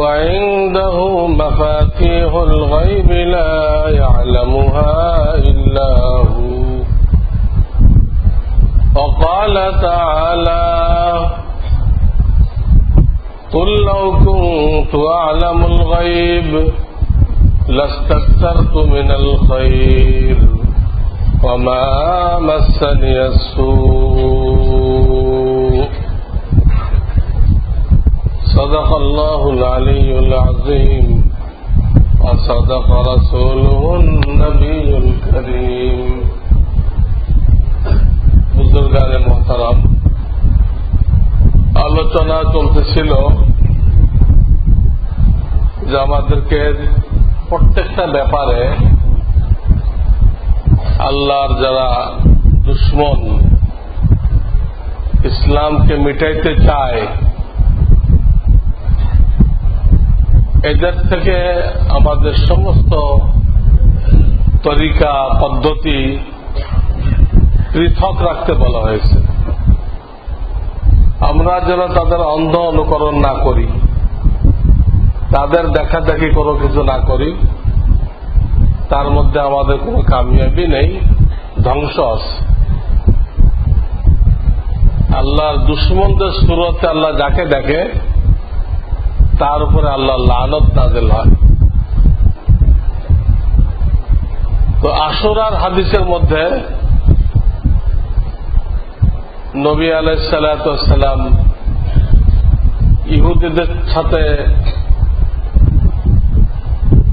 وعنده مفاتيح الغيب لا يعلمها إلا هو. وقال تعالى قل لو كنت أعلم الغيب لاستكثرت من الخير وما مسني السوء الله العلي العظيم وصدق رسوله النبي الكريم বুজুর্গানে মোহতারাম আলোচনা চলতেছিল যে আমাদেরকে প্রত্যেকটা ব্যাপারে আল্লাহর যারা দুশ্মন ইসলামকে মিটাইতে চায় এদের থেকে আমাদের সমস্ত তরিকা, পদ্ধতি পৃথক রাখতে বলা হয়েছে। আমরা যেন তাদের অন্ধ অনুকরণ না করি, তাদের দেখা দেখি কোনো কিছু না করি, তার মধ্যে আমাদের কোনো কামিয়াবি নেই, ধ্বংস আছে। আল্লাহর দুশ্মনদের সুরতে আল্লাহ যাকে দেখে তার উপরে আল্লাহ লানত নাজেল হয়। তো আসরার হাদিসের মধ্যে নবী আলাইসালাম ইহুদিদের সাথে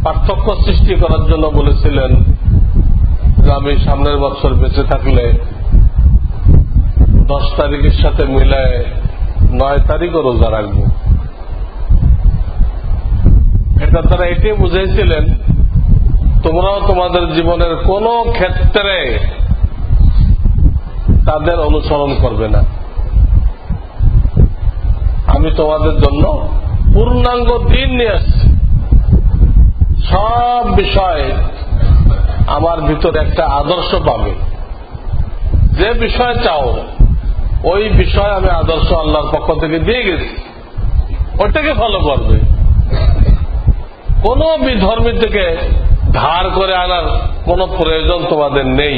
পার্থক্য সৃষ্টি করার জন্য বলেছিলেন যে আমি সামনের বছর বেঁচে থাকলে দশ তারিখের সাথে মিলায় নয় তারিখও রোজা রাখব। এটা তারা এটাই বুঝেছিলেন তোমরাও তোমাদের জীবনের কোন ক্ষেত্রে তাদের অনুসরণ করবে না। আমি তোমাদের জন্য পূর্ণাঙ্গ দিন নিয়ে আসছি। সব বিষয় আমার ভিতরে একটা আদর্শ পাবে। যে বিষয় চাও, ওই বিষয় আমি আদর্শ আল্লাহর পক্ষ থেকে দিয়ে গেছি। ওটাকে ফলো করবে। কোন বিধর্মী থেকে ধার করে আনার কোন প্রয়োজন তোমাদের নেই।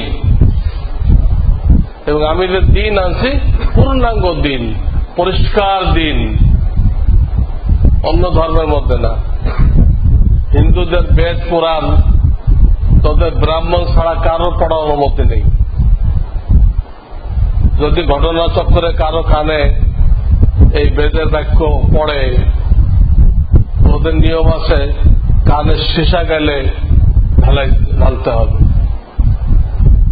এবং আমি যে দিন আনছি, পূর্ণাঙ্গ দিন, পরিষ্কার দিন, অন্য ধর্মের মধ্যে না। হিন্দুদের বেদ পুরাণ, তোদের ব্রাহ্মণ ছাড়া কারও পড়া অনুমতি নেই। যদি ঘটনা চক্করে কারও কানে এই বেদের বাক্য পড়ে, ওদের নিয়ম আছে কানে সীসা গেলে ঢালাই ঢালতে হবে।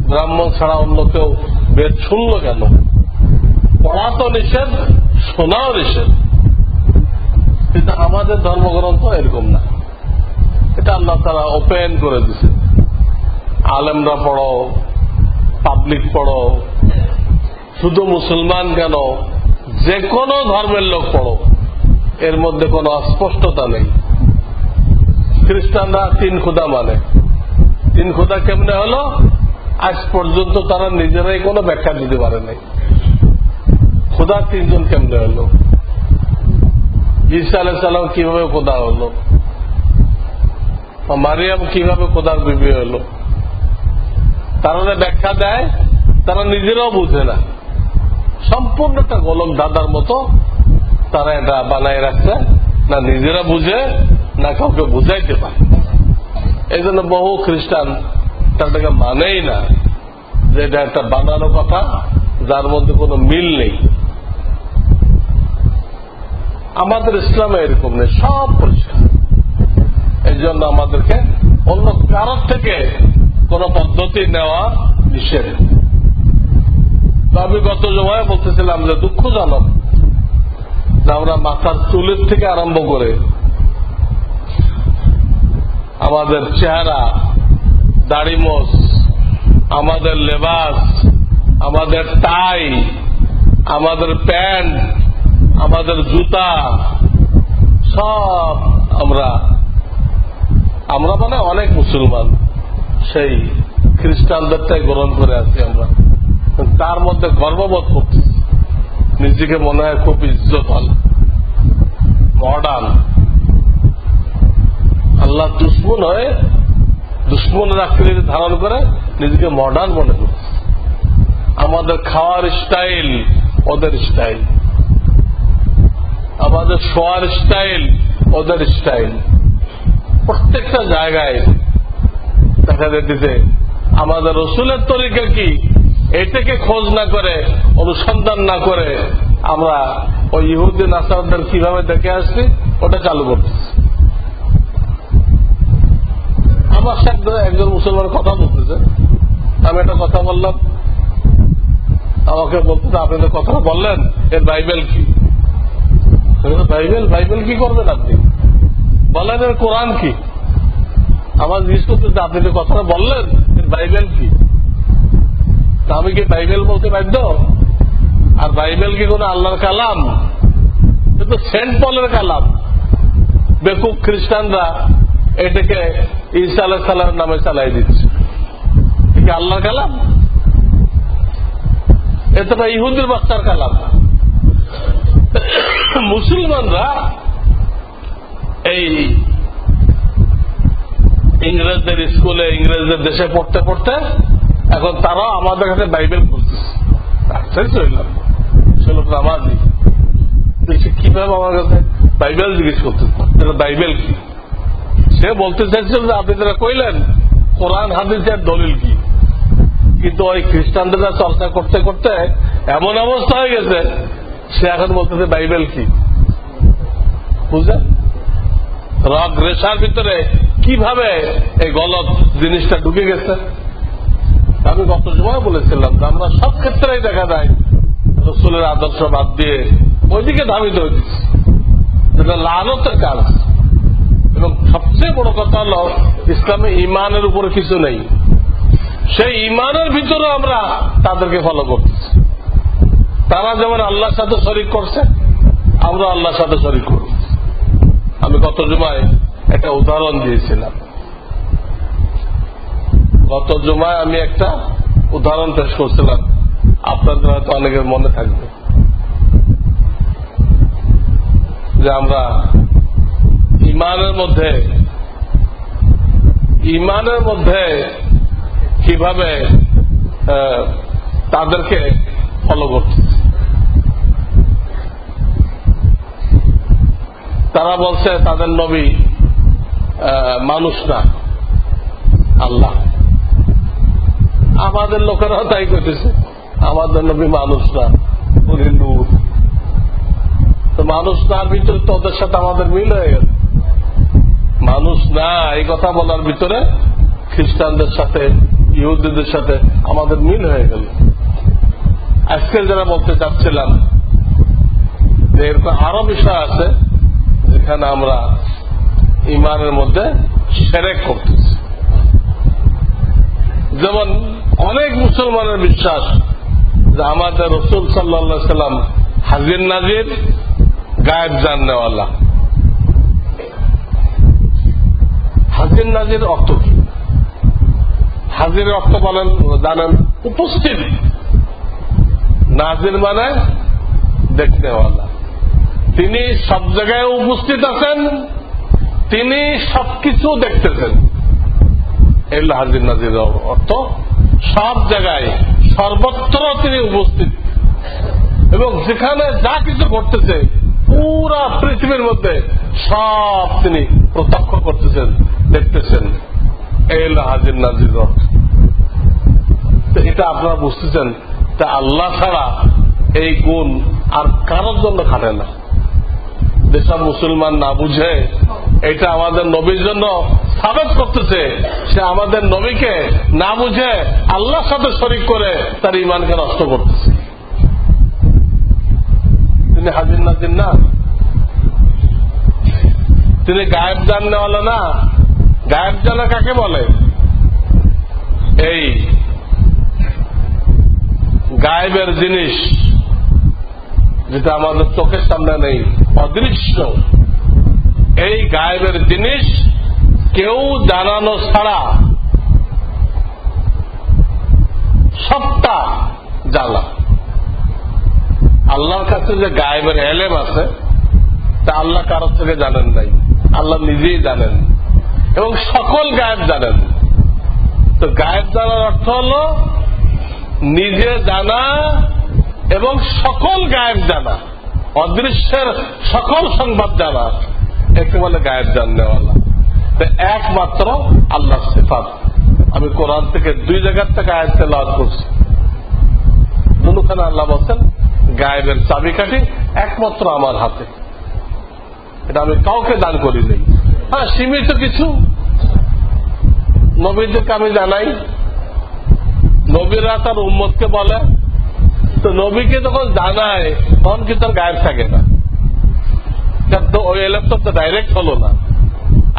ব্রাহ্মণ ছাড়া অন্য কেউ বেদ শুনল কেন? পড়া তো নিষেধ, শোনাও নিষেধ। কিন্তু আমাদের ধর্মগ্রন্থ এরকম না। এটা আল্লাহ তারা ওপেন করে দিছে আলেমরা পড়ো পাবলিক পড়ো, শুধু মুসলমান কেন? যে কোনো ধর্মের লোক পড়ো। এর মধ্যে কোনো অস্পষ্টতা নেই। খ্রিস্টানরা তিন খুদা মানে। তিন খুদা কেমনে হলো? আজ পর্যন্ত তারা নিজেরাই কোনো ব্যাখ্যা দিতে পারে নাই খুদা তিনজন কেমনে হলো? ঈসা আলাহ সালাম কীভাবে খোদা হলো? মারিয়াম কীভাবে খোদার বিবি হলো? তারা ব্যাখ্যা দেয়, তারা নিজেরাও বুঝে না। সম্পূর্ণ একটা গোলক দাদার মতো তারা এটা বানায় রাখছে। না, নিজেরা বুঝে না কাউকে বুঝাইতে পারে। এই জন্য বহু খ্রিস্টান তাদেরকে মানেই না যে এটা একটা বানানো কথা, যার মধ্যে কোনো মিল নেই। আমাদের ইসলামে এরকম নেই, সব পরিষ্কার। এই জন্য আমাদেরকে অন্য কারোর থেকে কোন পদ্ধতি নেওয়া নিষেধ। আমি গত জমায় বলতেছিলাম যে দুঃখজনক আমরা মাথার চুলের থেকে আরম্ভ করে আমাদের চেহারা দাড়ি মোষ আমাদের লেবাস, আমাদের টাই, আমাদের প্যান্ট, আমাদের জুতা, সব আমরা আমরা মানে অনেক মুসলমান। সেই খ্রিস্টানদেরটাই গ্রহণ করে আছি আমরা। তার মধ্যে গর্ববোধ করছি। নিজেকে মনে হয় খুব ইজ্জত হল মডার্ন আল্লাহ দুশ্মন হয়ে দুশ্মনের আকৃতি ধারণ করে নিজেকে মডার্ন মনে করছে আমাদের খাওয়ার স্টাইল ওদের স্টাইল আমাদের শোয়ার স্টাইল ওদের স্টাইল প্রত্যেকটা জায়গায় দেখা যেতেছে আমাদের রসুলের তরিকা কি? এটাকে খোঁজ না করে, অনুসন্ধান না করে আমরা ওই ইহুদ্দিন আসারদের কীভাবে দেখে আসছি, ওটা চালু করতেছি। আমার সাথে একজন মুসলমান কথা বলতেছে। আমি একটা কথা বললাম। আমাকে বলতেছে, আপনি তো কথা বললেন, এর বাইবেল কি? বাইবেল বাইবেল কি করবেন আপনি? বলেন এর কোরআন কি? আমার জিজ্ঞেস করতেছে, আপনি যে কথাটা বললেন, এর বাইবেল কি? তা আমি কি বাইবেল বলতে বাধ্য? আর বাইবেল কি কোন আল্লাহর কালাম? সেন্ট পলের কালাম। বেকুব খ্রিস্টানরা এটাকে ঈসা আলাহ সালামের নামে চালাই দিচ্ছে। এ কি আল্লাহর কালাম? এটা ইহুদির বাচ্চার কালাম। মুসলমানরা এই ইংরেজদের স্কুলে, ইংরেজদের দেশে পড়তে পড়তে এখন তারাও আমাদের কাছে বাইবেল সে লোক কীভাবে আমার কাছে বাইবেল জিজ্ঞেস করতেছে। এটা বাইবেল কি? সে বলতে চাইছিল যে আপনি যারা কইলেন, কোরআন, হাদিসের দলিল কি? কিন্তু ওই খ্রিস্টানদের চর্চা করতে করতে এমন অবস্থা হয়ে গেছে, সে এখন বলতেছে বাইবেল কি? বুঝলেন? রক রেশার ভিতরে কীভাবে এই গলত জিনিসটা ঢুকে গেছে? আমি গত সময় বলেছিলাম যে আমরা সব ক্ষেত্রেই দেখা যায়, রসুলের আদর্শ বাদ দিয়ে ওইদিকে ধাবিত হয়েছি যেটা লালতের কাজ। এবং সবচেয়ে বড় কথা হল, ইসলামে ইমানের উপরে কিছু নেই। সেই ইমানের ভিতরে আমরা তাদেরকে ফলো করতেছি। তারা যেমন আল্লাহর সাথে শরিক করছে আমরা আল্লাহর সাথে শরিক করব। আমি গত জুমায় একটা উদাহরণ দিয়েছিলাম। গত জুমায় আমি একটা উদাহরণ পেশ করছিলাম। আপনাদের হয়তো অনেকের মনে থাকবে। যে আমরা ইমানের মধ্যে ইমানের মধ্যে কীভাবে তাদেরকে ফলো করতেছে তারা বলছে, তাদের নবী মানুষ না, আল্লাহ। আমাদের লোকেরাও তাই করতেছে, আমাদের নবী মানুষ না, উনি নূর। তো মানুষ না ভিতরে তো ওদের সাথে আমাদের মিল হয়ে গেল। মানুষ না, এই কথা বলার ভিতরে খ্রিস্টানদের সাথে, ইহুদিদের সাথে আমাদের মিল হয়ে গেল। আজকে যারা বলতে চাচ্ছিলাম যে এরকম আরও বিষয় আছে যেখানে আমরা ইমানের মধ্যে সেরেক করতেছি। যেমন অনেক মুসলমানের বিশ্বাস যে আমাদের রসুল সাল্লা সাল্লাম হাজির নাজির, গায়েব জাননেওয়ালা হাজির নাজির অর্থ কি? হাজির অর্থ বলেন, জানেন, উপস্থিত। নাজির মানে দেখতেওয়ালা তিনি সব জায়গায় উপস্থিত আছেন, তিনি সবকিছু দেখতেছেন। এল হাজির নাজির অর্থ সব জায়গায় সর্বত্র তিনি উপস্থিত। এবং যেখানে যা কিছু ঘটতেছে, পুরা পৃথিবীর মধ্যে সব তিনি প্রত্যক্ষ করতেছেন। দেখতেছেন। এল হাজির নাজির এটা আপনারা বুঝতেছেন তা আল্লাহ ছাড়া এই গুণ আর কারোর জন্য খাটে না। যেসব মুসলমান না বুঝে, এটা আমাদের নবীর জন্য সাবেত করতেছে। সে আমাদের নবীকে না বুঝে আল্লাহর সাথে শরিক করে তার ইমানকে নষ্ট করতেছে। তিনি হাজির নাজির না। তিনি গায়েব জাননেওয়ালা না। গায়েব জানা কাকে বলে? এই গায়েবের জিনিস যেটা আমাদের চোখের সামনে নেই, অদৃশ্য। এই গায়েবের জিনিস কেউ জানানো ছাড়া সবটা জানা আল্লাহর কাছে যে গায়েবের এলেম আছে, তা আল্লাহ কারোর থেকে জানেন নাই। আল্লাহ নিজেই জানেন। এবং সকল গায়েব জানেন। তো গায়েব জানার অর্থ হল, নিজে জানা এবং সকল গায়েব জানা, অদৃশ্যের সকল সংবাদ জানা, একে বলে গায়েব তো একমাত্র আল্লাহ সিফাত। আমি কোরআন থেকে দুই জায়গার থেকে আয়াত তেলাওয়াত করছি। দুখানে আল্লাহ বলছেন, গায়েবের চাবিকাঠি একমাত্র আমার হাতে। এটা আমি কাউকে দান করি নেই। হ্যাঁ সীমিত কিছু। নবীদেরকে আমি জানাই, নবীরা তার উম্মতকে বলে, তো নবীকে যখন জানায়, তখন কিন্তু আর গায়েব থাকে না? ওই এলাকা তো ডাইরেক্ট হলো না।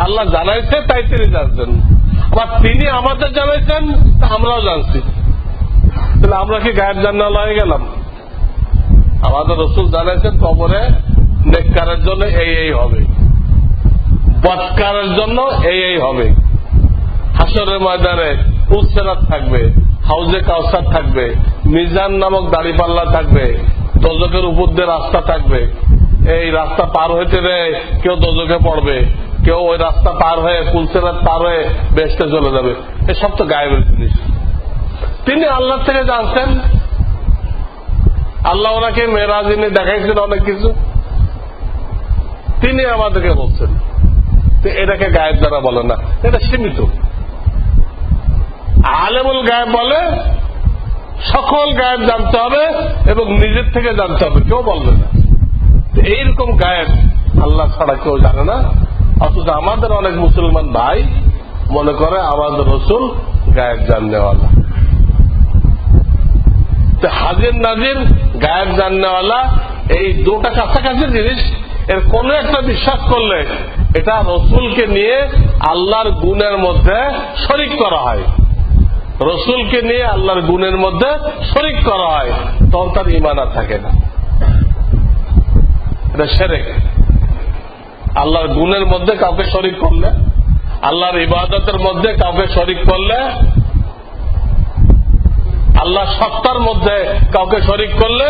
আল্লাহ জানাইছে, তাই তিনি আবার তিনি আমাদের জানাইছেন, তা আমরাও জানছি। তাহলে আমরা কি গায়েব জান্না হয়ে গেলাম? আমাদের রসুল জানাইছেন কবরে নেককারের জন্য এই এই হবে। বৎকারের জন্য এই এই হবে। হাসরের ময়দানে উৎসেরাত থাকবে, হাউজে কাউসার থাকবে, মিজান নামক দাড়িপাল্লা থাকবে দজকের উপর দিয়ে রাস্তা থাকবে। এই রাস্তা পার হইতে কেউ দজকে পড়বে, কেউ ওই রাস্তা পার হয়ে পুলসেরাত পার হয়ে বেসতে চলে যাবে। এসব তো গায়েবের জিনিস। তিনি আল্লাহ থেকে জানছেন আল্লাহ ওনাকে মেয়েরাজিনে দেখাইছেন অনেক কিছু। তিনি আমাদেরকে বলছেন এটাকে গায়েব দ্বারা বলে না, এটা সীমিত। আলেমুল গায়েব বলে, সকল গায়েব জানতে হবে এবং নিজের থেকে জানতে হবে, কেউ বলবে না। এইরকম গায়েব আল্লাহ ছাড়া কেউ জানে না, অথচ আমাদের অনেক মুসলমান ভাই মনে করে আমাদের রসুল গায়েব জাননেওয়ালা হাজির নাজির গায়েব জাননেওয়ালা এই দুটা কাছাকাছি জিনিস এর কোন একটা বিশ্বাস করলে এটা রসুলকে নিয়ে আল্লাহর গুণের মধ্যে শরিক করা হয়। রসুলকে নিয়ে আল্লাহর গুণের মধ্যে শরিক করা হয়, তখন তার ইমান আর থাকে না। এটা সেরেক। আল্লাহর গুণের মধ্যে কাউকে শরিক করলে, আল্লাহর ইবাদতের মধ্যে কাউকে শরিক করলে আল্লাহ সত্তার মধ্যে কাউকে শরিক করলে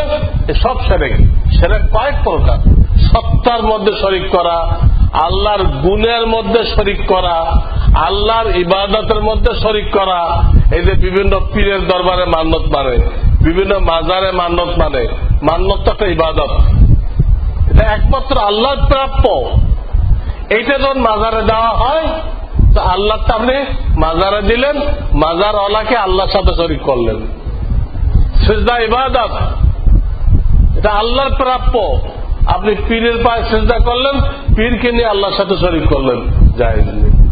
সব সেরেক। সেরেক কয়েক প্রকার। সত্তার মধ্যে শরিক করা, আল্লাহর গুণের মধ্যে শরিক করা, আল্লাহর ইবাদতের মধ্যে শরিক করা, এই যে বিভিন্ন পীরের দরবারে মান্যত মানে বিভিন্ন মাজারে মান্যত মানে মান্যত একটা ইবাদত। এটা একমাত্র আল্লাহর প্রাপ্য। এইটা যখন মাজারে দেওয়া হয়, তো আল্লাহ তো আপনি মাজারে দিলেন মাজার ওলাকে আল্লাহর সাথে শরিক করলেন। সেজদা ইবাদত, এটা আল্লাহর প্রাপ্য। আপনি পীরের পায়ে সেজদা করলেন, পীরকে নিয়ে আল্লাহর সাথে শরিক করলেন। নেই।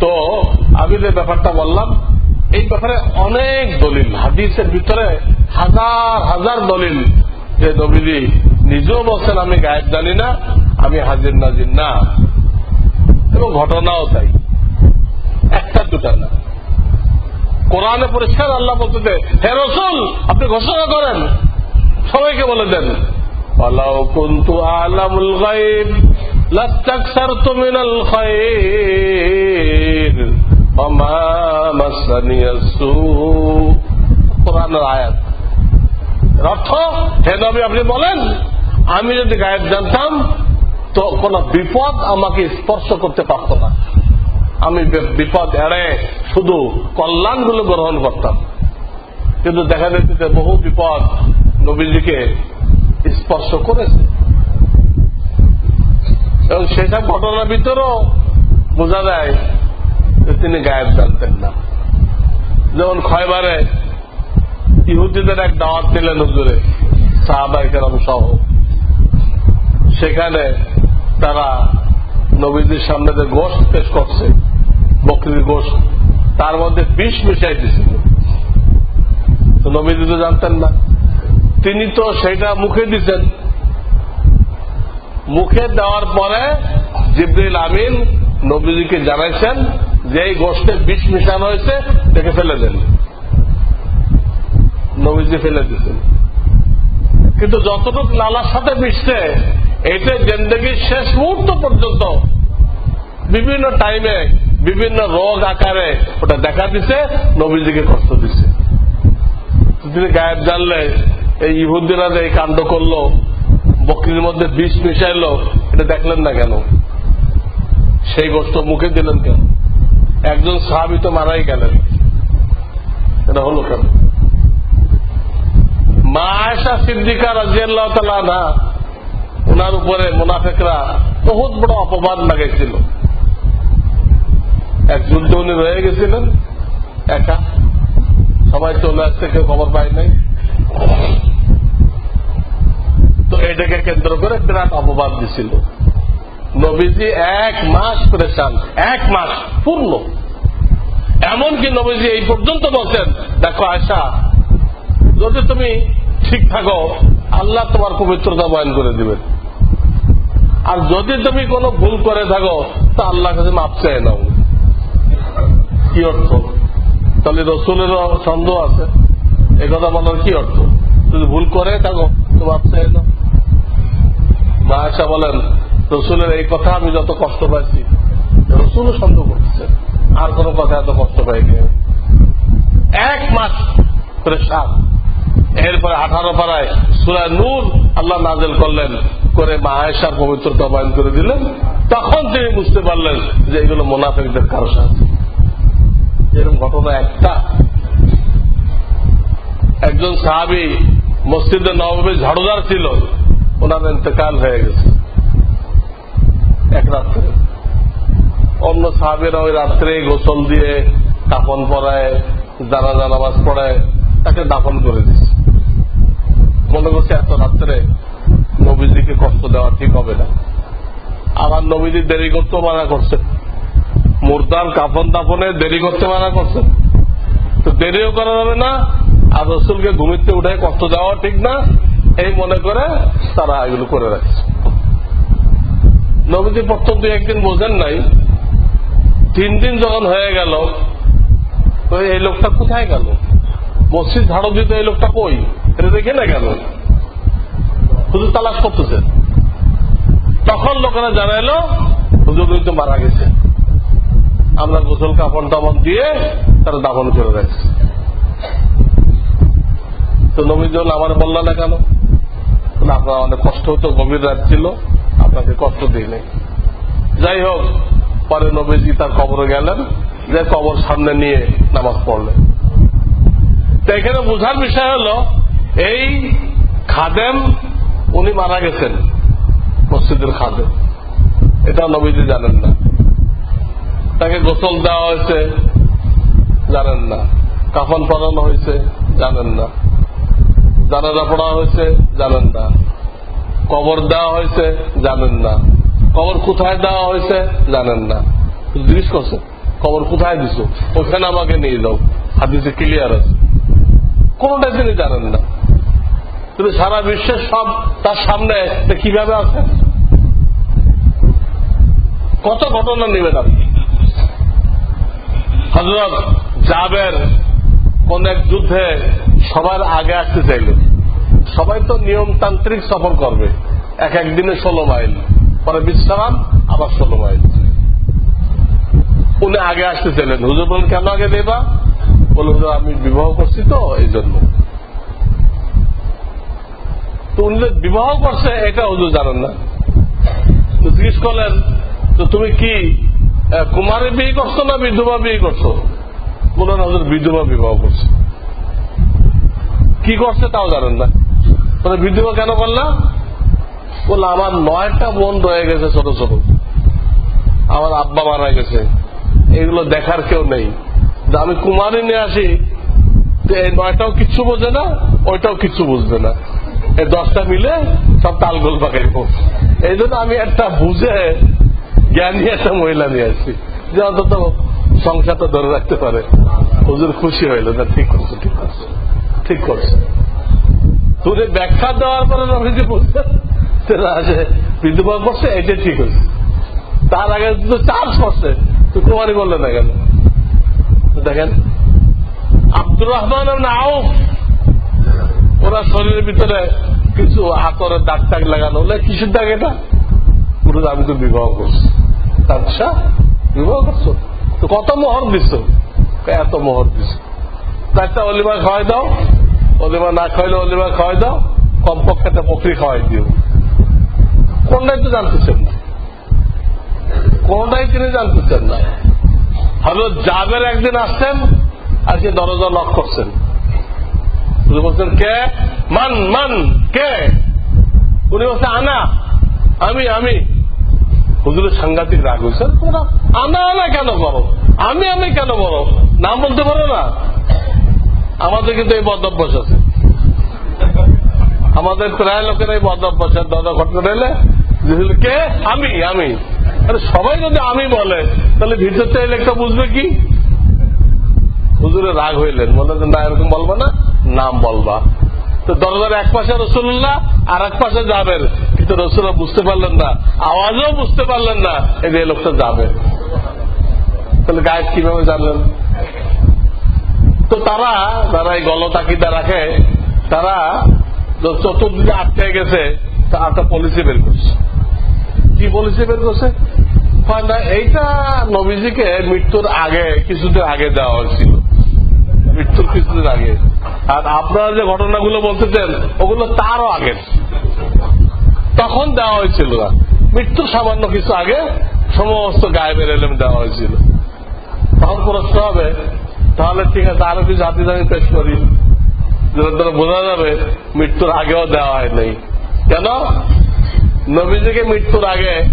তো আমি যে ব্যাপারটা বললাম, এই ব্যাপারে অনেক দলিল, হাদিসের ভিতরে হাজার হাজার দলিল যে নবীজি নিজেও বলছেন, আমি গায়েব জানি না, আমি হাজির নাজির না। এবং ঘটনাও তাই। একটা দুটা না। কোরআনে পরিষ্কার আল্লাহ বলতে হে রসুল, আপনি ঘোষণা করেন সবাইকে বলে দেন। আল্লাহ কুন্তু আলামুল গাইব লাস্তাকসারতু মিনাল খায়র ওমা কোরআনের আয়াত। অর্থ, হে নবী, আপনি বলেন, আমি যদি গায়েব জানতাম, তো কোন বিপদ আমাকে স্পর্শ করতে পারত না। আমি বিপদ এড়ে শুধু কল্যাণগুলো গ্রহণ করতাম। কিন্তু দেখা যাচ্ছে বহু বিপদ নবীজিকে স্পর্শ করেছে। এবং সেসব ঘটনার ভিতরেও বোঝা যায় যে তিনি গায়েব জানতেন না। যেমন ক্ষয়বারে ইহুদিদের এক দাওয়াত দিলেন হুজুরে সাহাবাই কেরম সহ। সেখানে তারা নবীদের সামনে যে গোষ্ঠ পেশ করছে, বকরির গোষ্ঠ তার মধ্যে বিষ মিশাই দিছিল। তো নবীজি তো জানতেন না। তিনি তো সেটা মুখে দিচ্ছেন। মুখে দেওয়ার পরে জিব্রিল আমিন নবীজিকে জানাইছেন যে এই গোষ্ঠে বিষ মিশানো হয়েছে, দেখে ফেলে দেন। নবীজি ফেলে দিতেন কিন্তু যতটুকু লালার সাথে মিশছে, এটা জেন্দেগির শেষ মুহূর্ত পর্যন্ত বিভিন্ন টাইমে বিভিন্ন রোগ আকারে ওটা দেখা দিছে, নবীজিকে কষ্ট দিচ্ছে। তিনি গায়েব জানলে এই ইহুদিরা যে কাণ্ড করল, বকরির মধ্যে বিষ মিশাইলো, এটা দেখলেন না কেন? সেই গোষ্ঠ মুখে দিলেন কেন? একজন সাহাবি তো মারাই গেলেন। এটা হলো কেন? মা আয়সা সিদ্দিকা রাজিয়াল্লাহ তালা না ওনার উপরে মোনাফেকরা বহুত বড় অপবাদ লাগাইছিল এক যুদ্ধ উনি রয়ে গেছিলেন, একা। সবাই চলে আসছে, কেউ খবর পায় নাই। তো এটাকে কেন্দ্র করে বিরাট অপবাদ দিছিল। নবীজি এক মাস পরেশান, এক মাস পূর্ণ। এমনকি নবীজি এই পর্যন্ত বলছেন, দেখো আয়সা যদি তুমি ঠিক থাকো, আল্লাহ তোমার পবিত্রতা বয়ন করে দিবেন। আর যদি তুমি কোনো ভুল করে থাকো, তা আল্লাহ কাছে মাপ চাই নাও। কি অর্থ? তাহলে রসুলেরও সন্দেহ আছে। এ কথা বলার কি অর্থ? যদি ভুল করে থাকো তো চাই নাও মায়াশা বলেন, রসুলের এই কথা আমি যত কষ্ট পাইছি সন্দেহ করতেছে, আর কোন কথা এত কষ্ট পাইনি। এক মাস প্রেশার এরপরে আঠারো পাড়ায় নূর আল্লাহ নাজেল করলেন, করে মা আয়েশার পবিত্রতা করে দিলেন। তখন তিনি বুঝতে পারলেন যে এগুলো মোনাফেকদের কারও সাথে এরকম ঘটনা একটা। একজন সাহাবি মসজিদে নবাবে ঝাড়ুদার ছিল, ওনার ইন্তেকাল হয়ে গেছে। এক রাত্রে। অন্য সাহাবেরা ওই রাত্রে গোসল দিয়ে কাপন পরায়, জানাজা, নামাজ পড়ায়, তাকে দাফন করে দিচ্ছে মনে করছে এত রাত্রে নবীজিকে কষ্ট দেওয়া ঠিক হবে না। আবার নবীজি দেরি করতে মানা করছে। মুর্দার কাফন দাফনে দেরি করতে মানা করছে। তো দেরিও করা যাবে না আর রসুলকে ঘুমিতে উঠে কষ্ট দেওয়া ঠিক না, এই মনে করে তারা এগুলো করে রাখছে। নবীজি প্রথম দুই একদিন বোঝেন নাই, তিন দিন যখন হয়ে গেল, তো এই লোকটা কোথায় গেল? মসজিদ ঝাড়ু দিতে এই লোকটা কই? এটা দেখে না গেল শুধু তালাশ করতেছে। তখন লোকেরা জানাইলো, হুজুর কিন্তু মারা গেছে। আমরা গোসল কাপড় দাপন দিয়ে তারা দাফন করে রাখছি। তো নবীজন আমার বলল না কেন? আপনার অনেক কষ্ট হতো গভীর রাত ছিল, আপনাকে কষ্ট দিই নাই। যাই হোক, পরে নবীজি তার কবরে গেলেন, যে কবর সামনে নিয়ে নামাজ পড়লেন। তো এখানে বোঝার বিষয় হলো, এই খাদেম, উনি মারা গেছেন, মসজিদের খাদেম। এটা নবীজি জানেন না। তাকে গোসল দেওয়া হয়েছে, জানেন না। কাফন পরানো হয়েছে, জানেন না। জানাজা পড়া হয়েছে, জানেন না। কবর দেওয়া হয়েছে, জানেন না। কবর কোথায় দেওয়া হয়েছে, জানেন না। জিজ্ঞেস করছে কবর কোথায় দিছ? ওখানে আমাকে নিয়ে যাও। হাদিসে ক্লিয়ার আছে। কোনটা তিনি জানেন না। কিন্তু সারা বিশ্বের সব তার সামনে কীভাবে আছে? কত ঘটনা নেবেন আপনি? হজরত জাবের কোন এক যুদ্ধে সবার আগে আসতে চাইলেন সবাই তো নিয়মতান্ত্রিক সফর করবে। এক একদিনে ষোলো মাইল। পরে বিশ্রাম, আবার ষোলো মাইল। উনি আগে আসতে চাইলেন। হুজুর বলেন কেন আগে দেবা? বলে হুজুর, আমি বিবাহ করছি তো এই জন্য তো উনি বিবাহ করছে, এটা হুজুর জানেন না। জিজ্ঞেস করলেন, তো তুমি কি কুমারী বিয়ে করছ না বিধবা বিয়ে করছ? বললেন, হুজুর, বিধবা বিবাহ করছে। কি করছে তাও জানেন না। বলে বিধবা কেন করলাম বলল, আমার নয়টা বোন রয়ে গেছে ছোট ছোট। আমার আব্বা মারা গেছে। এগুলো দেখার কেউ নেই। আমি কুমারী নিয়ে আসি। এই নয়টাও কিচ্ছু বোঝে না, ওইটাও কিচ্ছু বুঝবে না। এই দশটা মিলে সব তালগোল পাকাইব। এই জন্য আমি একটা বুঝে জ্ঞানী একটা মহিলা নিয়ে আসছি যে অন্তত সংসারটা ধরে রাখতে পারে। হুজুর খুশি হইল না ঠিক করছে। ঠিক করছে। তুমি ব্যাখ্যা দেওয়ার পরে নবীজি বলছে আছে বিধবা করছে এটা ঠিক হয়েছে। তার আগে তো চার্জ করছে তো কুমারী বললে না কেন? দেখেন, আব্দুর রহমান আউফ, ওরা শরীরের ভিতরে কিছু হাতরের দাগ টাগ লাগানো। ওগুলো কিসের দাগ এটা? পুরো আমি তো বিবাহ করছি। আচ্ছা বিবাহ করছ? তো কত মোহর দিছ? এত মোহর দিছ। একটা অলিমা খাওয়াই দাও। অলিমা না খাওয়াইলে অলিমা খাওয়াই দাও, কমপক্ষে একটা বকরি খাওয়াই দিও। কোনটাই তো জানতেছেন না। কোনটাই তিনি জানতেছেন না। হলো জাবের একদিন আসছেন, আর কি দরজা লক করছেন। উনি বলছেন, কে? মান মান, কে? উনি বলছেন, আনা, আমি আমি। হুজুরের সাংঘাতিক রাগ হয়েছে। তোমরা আনা আনা কেন করো? আমি আমি কেন বলো নাম বলতে পারো না। আমাদের কিন্তু এই বদভ্যাস আছে। আমাদের প্রায় লোকের এই বদভ্যাস আছে। দাদা ঘটনা এলে কে? আমি আমি। আরে সবাই যদি আমি বলে, তাহলে ভিতর থেকে লেখা বুঝবে কি? হুজুরে রাগ হইলেন। বলে যে, না, এরকম বলবা না, নাম বলবা। তো দরজার এক পাশে রসুল্লাহ আর এক পাশে যাবেন। কিন্তু রসুল্লাহ বুঝতে পারলেন না, আওয়াজও বুঝতে পারলেন না, এই লোকটা যাবে। তাহলে গায়ে কীভাবে জানলেন? তো তারা, যারা এই গলতাকিদা রাখে, তারা চতুর্দিকে আটকে গেছে একটা পলিসি বের করছে। কি পলিসি বের করছে? এইটা নবীজিকে মৃত্যুর আগে, কিছুদিন আগে দেওয়া হয়েছিল। মৃত্যুর কিছুদিন আগে। আর আপনারা যে ঘটনাগুলো বলতেছেন, ওগুলো তারও আগে। তখন দেওয়া হয়েছিল। না মৃত্যুর সামান্য কিছু আগে সমস্ত গায়েবের এলেম দেওয়া হয়েছিল। তখন প্রশ্ন হবে তাহলে ঠিক আছে, আরও কিছু হাতি দামি পেশ করি। যেটা বোঝা যাবে, মৃত্যুর আগেও দেওয়া হয় নাই। কেন? নবীজিকে মৃত্যুর আগে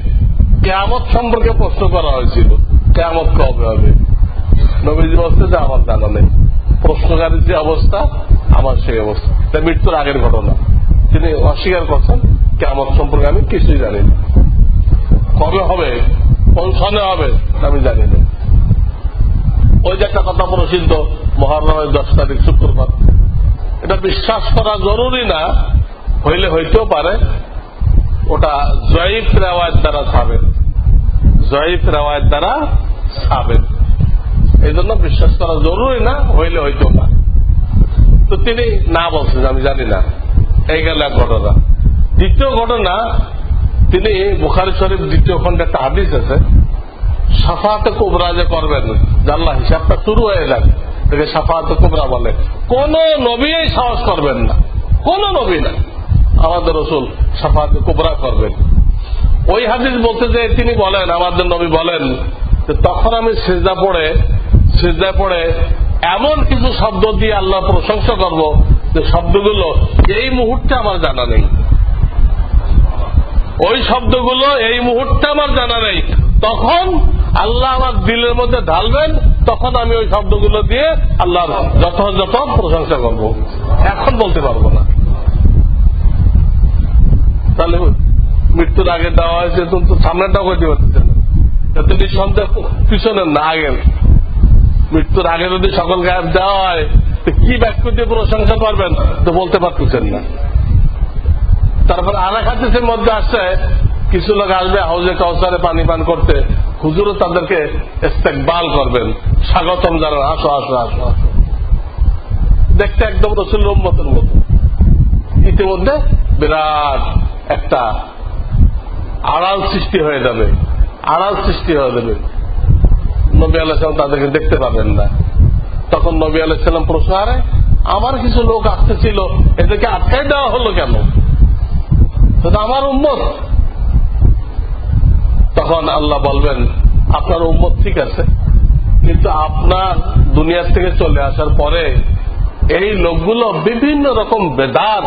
কেয়ামত সম্পর্কে প্রশ্ন করা হয়েছিল। কেয়ামত কবে হবে? নবীজি বলছে যে, আমার জানা নেই। প্রশ্নকারীর যে অবস্থা, আমার সেই অবস্থা। মৃত্যুর আগের ঘটনা। তিনি অস্বীকার করছেন, কেয়ামত সম্পর্কে আমি কিছুই জানি না। কবে হবে? কোন সনে হবে? আমি জানি না। ওই যে একটা কথা প্রসিদ্ধ মহারমের দশ তারিখ, শুক্রবার। এটা বিশ্বাস করা জরুরি না, হইলে হইতেও পারে। ওটা জয়ীফ রেওয়ায়ত দ্বারা সাবেন জয়ীফ রেওয়ায়ত দ্বারা সাবেন এই জন্য বিশ্বাস করা জরুরি না, হইলে হইতেও না তো তিনি না বলছেন, আমি জানি না। এই গেল এক ঘটনা। দ্বিতীয় ঘটনা, তিনি বুখারি শরীফ দ্বিতীয় খণ্ডে একটা হাদিস আছে। সাফাতে কোবরা যে করবেন জানলা হিসাবটা শুরু হয়ে যাক। তাকে সাফাতে কোবরা বলে। কোন নবী সাহস করবেন না। কোন নবী না। আমাদের রসুল সাফাতে কোবরা করবেন। ওই হাদিস বলতে যে তিনি বলেন, আমাদের নবী বলেন, যে তখন আমি সেজদা পড়ে সেজদা পড়ে এমন কিছু শব্দ দিয়ে আল্লাহ প্রশংসা করব যে শব্দগুলো এই মুহূর্তে আমার জানা নেই। ওই শব্দগুলো এই মুহূর্তে আমার জানা নেই। তখন আল্লাহ আমার দিলের মধ্যে ঢালবেন, তখন আমি ওই শব্দগুলো দিয়ে আল্লাহর যথাযথ প্রশংসা করব। এখন বলতে পারব না। তাহলে মৃত্যুর আগে দেওয়া হয়েছে কিন্তু সামনেটাও করতে পারতেছেন তিনি সন্দেহ পিছনের না আগের মৃত্যুর আগে যদি সকল গায়েব দেওয়া হয়, তো কি বাক্য দিয়ে প্রশংসা করবেন, তো বলতে পারতেছেন না। তারপর আর এক মধ্যে আসছে, কিছু লোক আসবে হাউজে কাউসারে পানি পান করতে। হুজুরও তাদেরকে ইস্তেকবাল করবেন। স্বাগতম জানান আসো আসো আসো আসো। দেখতে একদম রসুল রম্মতের মতো। ইতিমধ্যে বিরাট একটা আড়াল সৃষ্টি হয়ে যাবে। আড়াল সৃষ্টি হয়ে যাবে। নবী আলাইসালাম তাদেরকে দেখতে পাবেন না। তখন নবী আলাইসাল্লাম প্রশ্ন, আরে, আমার কিছু লোক আসতেছিল, এদেরকে আটকাই দেওয়া হলো কেন? আমার উম্মত। তখন আল্লাহ বলবেন, আপনার উম্মত ঠিক আছে, কিন্তু আপনার দুনিয়ার থেকে চলে আসার পরে এই লোকগুলো বিভিন্ন রকম বেদাত,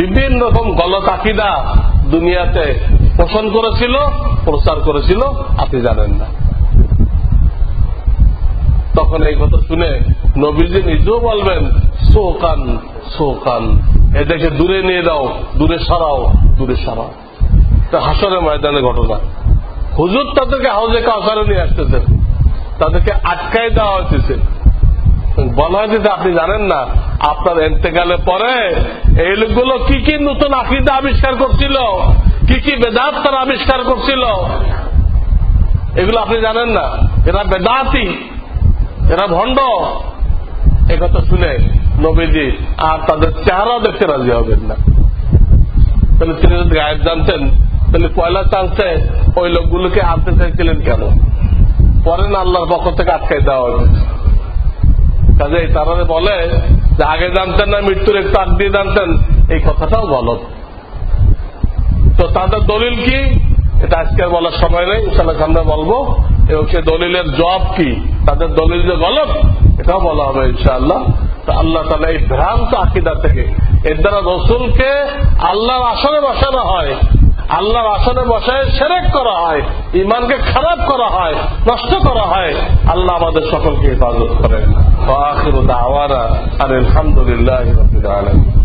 বিভিন্ন রকম গলত আকিদা দুনিয়াতে পোষণ করেছিল, প্রচার করেছিল, আপনি জানেন না। তখন এই কথা শুনে নবীজি নিজেও বলবেন, সোকান সোকান, এদেরকে দূরে নিয়ে দাও দূরে সরাও দূরে সরাও। তা হাসরের ময়দানের ঘটনা। হুজুর তাদেরকে হাউজে কাউসারে নিয়ে আসতেছেন। তাদেরকে আটকাই দেওয়া হয়েছে বলা হয়েছে যে আপনি জানেন না, আপনার এন্তেকালের পরে এই লোকগুলো কি কি নতুন আকিদা আবিষ্কার করছিল? কি কি বেদাত তারা আবিষ্কার করছিল? এগুলো আপনি জানেন না। এরা বেদাতি, এরা ভণ্ড। কথা শুনে নবীজি আর তাদের চেহারাও দেখতে রাজি হবেন না। তাহলে তিনি যদি গায়েব জানতেন তাহলে পয়লা চান্সে ওই লোকগুলোকে আনতে চাইছিলেন কেন? পরে না আল্লাহর পক্ষ থেকে আটকাই দেওয়া হয়েছে। কাজে তারা বলে যে আগে জানতেন না, মৃত্যুর একটু আগ দিয়ে জানতেন, এই কথাটাও গলত তো তাদের দলিল কি? এটা আজকে বলার সময় নেই ইনশাল্লাহ সামনে বলব। এবং সে দলিলের জব কি? তাদের দলিল যে গলত, এটাও বলা হবে ইনশাআল্লাহ। তো আল্লাহ তালা এই ভ্রান্ত আকিদা থেকে, এর দ্বারা রসুলকে আল্লাহর আসনে বসানো হয়। আল্লাহর আসনে বসায় সেরেক করা হয় ইমানকে খারাপ করা হয়, নষ্ট করা হয়, আল্লাহ আমাদের সকলকে হেফাজত করেন। আলহামদুলিল্লাহ